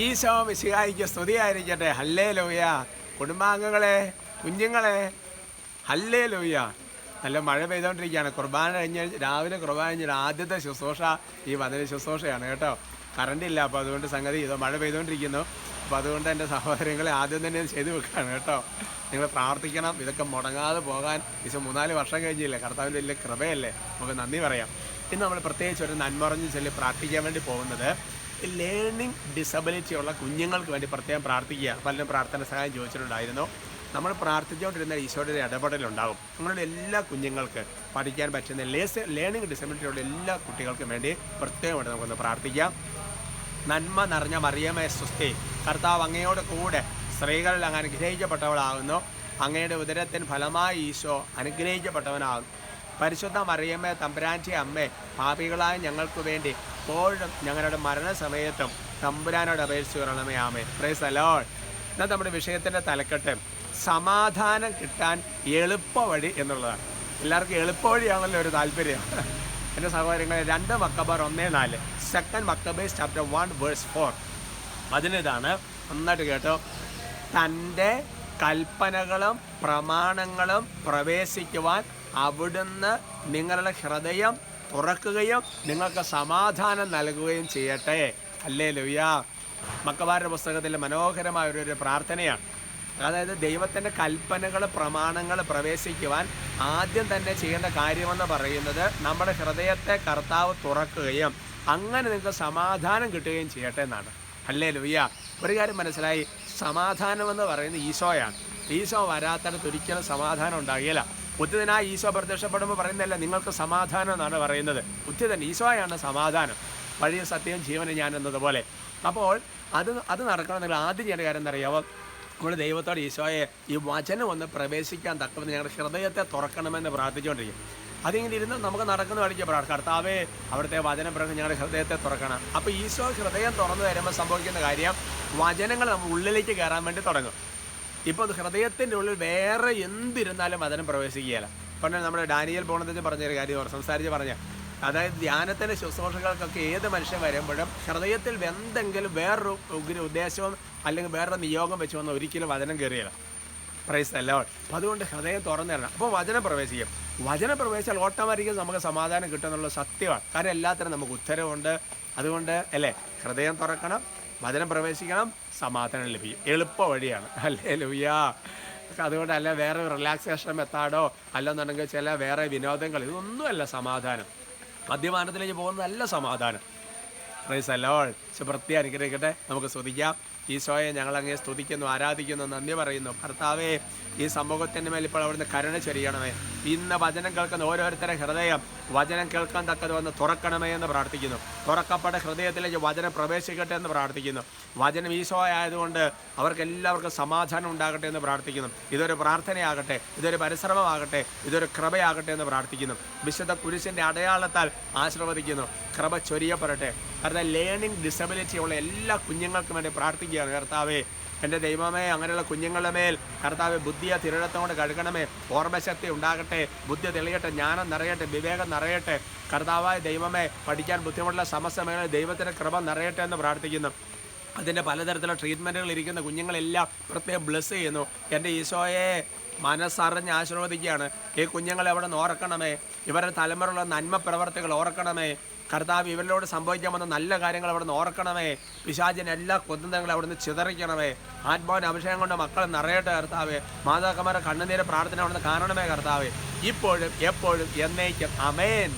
ഈശോ മിശിഹായിക്ക് സ്തുതിയായിരിക്കട്ടെ. ഹല്ലേ ലോയ കുടുംബാംഗങ്ങളെ കുഞ്ഞുങ്ങളെ ഹല്ലേ ലോയ നല്ല മഴ പെയ്തുകൊണ്ടിരിക്കുകയാണ് കുർബാന കഴിഞ്ഞ് രാവിലെ കുർബാന കഴിഞ്ഞാൽ ആദ്യത്തെ ശുശ്രൂഷ ഈ വചന ശുശ്രൂഷയാണ് കേട്ടോ. കറണ്ട് ഇല്ല അപ്പോൾ അതുകൊണ്ട് സംഗതി ഇതോ മഴ പെയ്തുകൊണ്ടിരിക്കുന്നു അപ്പോൾ അതുകൊണ്ട് എന്റെ സഹോദരങ്ങളെ ആദ്യം തന്നെ ചെയ്തു വെക്കുകയാണ് കേട്ടോ. നിങ്ങൾ പ്രാർത്ഥിക്കണം ഇതൊക്കെ മുടങ്ങാതെ പോകാൻ. ഇച്ച മൂന്നാൽ വർഷം കഴിഞ്ഞില്ലേ? കർത്താവിന്റെ വലിയ കൃപയല്ലേ? നമുക്ക് നന്ദി പറയാം. ഇന്ന് നമ്മൾ പ്രത്യേകിച്ച് ഒരു നന്മറഞ്ഞ് ചൊല്ലി പ്രാർത്ഥിക്കാൻ വേണ്ടി പോകുന്നത് ലേണിംഗ് ഡിസബിലിറ്റി ഉള്ള കുഞ്ഞുങ്ങൾക്ക് വേണ്ടി പ്രത്യേകം പ്രാർത്ഥിക്കുക. പലരും പ്രാർത്ഥന സഹായം ചോദിച്ചിട്ടുണ്ടായിരുന്നു. നമ്മൾ പ്രാർത്ഥിച്ചുകൊണ്ടിരുന്ന ഈശോയുടെ ഇടപെടലുണ്ടാകും നമ്മളുടെ എല്ലാ കുഞ്ഞുങ്ങൾക്ക് പഠിക്കാൻ പറ്റുന്ന ലേസ് ലേണിംഗ് ഡിസബിലിറ്റി ഉള്ള എല്ലാ കുട്ടികൾക്കും വേണ്ടി പ്രത്യേകമായിട്ട് നമുക്കൊന്ന് പ്രാർത്ഥിക്കാം. നന്മ നിറഞ്ഞ മറിയമേ സുസ്ഥി കർത്താവ് അങ്ങയോട് കൂടെ സ്ത്രീകളിൽ അങ്ങ് അനുഗ്രഹിക്കപ്പെട്ടവളാകുന്നു. അങ്ങയുടെ ഉദരത്തിന് ഫലമായി ഈശോ അനുഗ്രഹിക്കപ്പെട്ടവനാകും പരിശുദ്ധ മറിയമ്മേ തമ്പുരാന്റെ അമ്മേ പാപികളായ ഞങ്ങൾക്ക് വേണ്ടി എപ്പോഴും ഞങ്ങളുടെ മരണസമയത്തും തമ്പുരാനോട് അപേക്ഷിച്ച് വരണമേ ആമേ പ്രൈസ് അലോൾ എന്നാൽ നമ്മുടെ വിഷയത്തിന്റെ തലക്കെട്ട്. സമാധാനം കിട്ടാൻ എളുപ്പവഴി എന്നുള്ളതാണ്. എല്ലാവർക്കും എളുപ്പവഴിയാണല്ലോ ഒരു താല്പര്യം. എന്റെ സഹോദരങ്ങളെ രണ്ട് മക്കബാർ ഒന്നേ നാല്. Second Maccabees chapter one verse four അതിനിതാണ് നന്നായിട്ട് കേട്ടോ. തന്റെ കൽപ്പനകളും പ്രമാണങ്ങളും പ്രവേശിക്കുവാൻ അവിടുന്ന് നിങ്ങളുടെ ഹൃദയം തുറക്കുകയും നിങ്ങൾക്ക് സമാധാനം നൽകുകയും ചെയ്യട്ടെ. അല്ലേ ലുയ്യ മക്കബാരുടെ പുസ്തകത്തിലെ മനോഹരമായ ഒരു പ്രാർത്ഥനയാണ്. അതായത് ദൈവത്തിന്റെ കൽപ്പനകൾ പ്രമാണങ്ങൾ പ്രവേശിക്കുവാൻ ആദ്യം തന്നെ ചെയ്യേണ്ട കാര്യമെന്ന് പറയുന്നത് നമ്മുടെ ഹൃദയത്തെ കർത്താവ് തുറക്കുകയും അങ്ങനെ നിങ്ങൾക്ക് സമാധാനം കിട്ടുകയും ചെയ്യട്ടെ എന്നാണ്. അല്ലേ ലുയ്യ ഒരു കാര്യം മനസ്സിലായി. സമാധാനം എന്ന് പറയുന്നത് ഈശോയാണ്. ഈശോ വരാത്തടത്ത് ഒരിക്കലും സമാധാനം ഉണ്ടാകില്ല ഉദ്ധിതനായി ഈശോ പ്രത്യക്ഷപ്പെടുമ്പോൾ പറയുന്നതല്ല നിങ്ങൾക്ക് സമാധാനം എന്നാണ് പറയുന്നത്. ബുദ്ധിതൻ ഈശോയാണ് സമാധാനം. വഴിയ സത്യം ജീവനും ഞാൻ എന്നതുപോലെ. അപ്പോൾ അത് അത് നടക്കണമെങ്കിൽ ആദ്യം ചെയ്യേണ്ട കാര്യം എന്നറിയാമോ നമ്മൾ ദൈവത്തോട് ഈശോയെ ഈ വചനം ഒന്ന് പ്രവേശിക്കാൻ തക്കവെന്ന് ഞങ്ങളുടെ ഹൃദയത്തെ തുറക്കണമെന്ന് പ്രാർത്ഥിച്ചുകൊണ്ടിരിക്കും. അതിങ്ങനെ ഇരുന്ന് നമുക്ക് നടക്കുന്ന വഴിക്ക് പ്രാർത്ഥന കർത്താവേ അവിടുത്തെ വചനം പറഞ്ഞ് ഞങ്ങളുടെ ഹൃദയത്തെ തുറക്കണം. അപ്പോൾ ഈശോ ഹൃദയം തുറന്നു തരുമ്പോൾ സംഭവിക്കുന്ന കാര്യം വചനങ്ങൾ നമ്മൾ ഉള്ളിലേക്ക് കയറാൻ വേണ്ടി തുടങ്ങും. ഇപ്പോൾ ഹൃദയത്തിന്റെ ഉള്ളിൽ വേറെ എന്തിരുന്നാലും വചനം പ്രവേശിക്കുകയില്ല. പണ്ട് നമ്മുടെ ഡാനിയൽ പോണത്തിൽ പറഞ്ഞൊരു കാര്യം സംസാരിച്ച് പറഞ്ഞ അതായത് ധ്യാനത്തിന്റെ ശുശ്രൂഷകൾക്കൊക്കെ ഏത് മനുഷ്യൻ വരുമ്പോഴും ഹൃദയത്തിൽ എന്തെങ്കിലും വേറൊരു ഉഗ്ര ഉദ്ദേശവും അല്ലെങ്കിൽ വേറൊരു നിയോഗം വെച്ച് വന്ന ഒരിക്കലും വചനം കയറിയില്ല പ്രൈസ് അല്ല അപ്പം അതുകൊണ്ട് ഹൃദയം തുറന്നു തരണം. അപ്പോൾ വചനം പ്രവേശിക്കും. വചനം പ്രവേശിച്ചാൽ ഓട്ടോമാറ്റിക്കും നമുക്ക് സമാധാനം കിട്ടുമെന്നുള്ള സത്യമാണ്. കാരണം എല്ലാത്തിനും നമുക്ക് ഉത്തരവുണ്ട്. അതുകൊണ്ട് അല്ലേ? ഹൃദയം തുറക്കണം വചനം പ്രവേശിക്കണം. സമാധാനം ലഭിക്കും. എളുപ്പ വഴിയാണ് അല്ലേ ലുയാ അതുകൊണ്ടല്ല വേറെ റിലാക്സേഷൻ മെത്താഡോ അല്ലെന്നുണ്ടെങ്കിൽ ചില വേറെ വിനോദങ്ങൾ ഇതൊന്നുമല്ല സമാധാനം. മദ്യപാനത്തിലേക്ക് പോകുന്നതല്ല സമാധാനം. പ്രൈസ് അല്ലോൾ പ്രത്യേകം അനുഗ്രഹിക്കട്ടെ. നമുക്ക് സ്തുതിക്കാം. ഈശോയെ ഞങ്ങൾ അങ്ങേ സ്തുതിക്കുന്നു ആരാധിക്കുന്നു നന്ദി പറയുന്നു. ഭർത്താവേ ഈ സമൂഹത്തിന്റെ മേൽ ഇപ്പോൾ അവിടുന്ന് കരുണ ചെറിയണമേ ഇന്ന് വചനം കേൾക്കുന്ന ഓരോരുത്തരുടെ ഹൃദയം വചനം കേൾക്കാൻ തക്കത് വന്ന് തുറക്കണമേ എന്ന് പ്രാർത്ഥിക്കുന്നു. തുറക്കപ്പെട്ട ഹൃദയത്തിലേക്ക് വചനം പ്രവേശിക്കട്ടെ എന്ന് പ്രാർത്ഥിക്കുന്നു. വചനം ഈശോ ആയതുകൊണ്ട് അവർക്ക് എല്ലാവർക്കും സമാധാനം ഉണ്ടാകട്ടെ എന്ന് പ്രാർത്ഥിക്കുന്നു. ഇതൊരു പ്രാർത്ഥനയാകട്ടെ ഇതൊരു പരിശ്രമമാകട്ടെ ഇതൊരു കൃപയാകട്ടെ എന്ന് പ്രാർത്ഥിക്കുന്നു. വിശുദ്ധ കുരിശിന്റെ അടയാളത്താൽ ആശീർവദിക്കുന്നു. കൃപ ചൊരിയപ്പെടട്ടെ. കാരണം ലേണിംഗ് ഡിസബിലിറ്റി ഉള്ള എല്ലാ കുഞ്ഞുങ്ങൾക്കും വേണ്ടി പ്രാർത്ഥിക്കുകയാണ്. കർത്താവേ എന്റെ ദൈവമേ അങ്ങനെയുള്ള കുഞ്ഞുങ്ങളുടെ മേൽ കർത്താവ് ബുദ്ധിയെ തിരുടത്തോണ്ട് കഴുകണമേ. ഓർമ്മശക്തി ഉണ്ടാകട്ടെ ബുദ്ധി തെളിയട്ടെ ജ്ഞാനം നിറയട്ടെ വിവേകം നിറയട്ടെ. കർത്താവായ ദൈവമേ പഠിക്കാൻ ബുദ്ധിമുട്ടുള്ള സമസ്ത മേഖല ദൈവത്തിന്റെ കൃപ നിറയട്ടെ എന്ന് പ്രാർത്ഥിക്കുന്നു. അതിന്റെ പലതരത്തിലുള്ള ട്രീറ്റ്മെന്റുകൾ ഇരിക്കുന്ന കുഞ്ഞുങ്ങളെല്ലാം പ്രത്യേകം ബ്ലെസ് ചെയ്യുന്നു. എന്റെ ഈശോയെ മനസ്സറിഞ്ഞ് ആശീർവദിക്കുകയാണ്. ഈ കുഞ്ഞുങ്ങളെ അവിടെ നിന്ന് ഓർക്കണമേ. ഇവരുടെ തലമുറയുള്ള നന്മ പ്രവർത്തികൾ ഓർക്കണമേ. കർത്താവ് ഇവരിലോട് സംഭവിക്കാൻ വന്ന നല്ല കാര്യങ്ങൾ അവിടെ നിന്ന് ഓർക്കണമേ. പിശാചിന് എല്ലാ കുന്തങ്ങളും അവിടെ നിന്ന് ചിതറിക്കണമേ. ആത്മാവിന്റെ അഭിഷേകം കൊണ്ട് മക്കളെ നിറയട്ടെ കർത്താവേ. മാതാക്കന്മാരുടെ കണ്ണുനീരെ പ്രാർത്ഥന അവിടെ നിന്ന് കാണണമേ കർത്താവേ. ഇപ്പോഴും എപ്പോഴും എന്നേക്കും. അമേൻ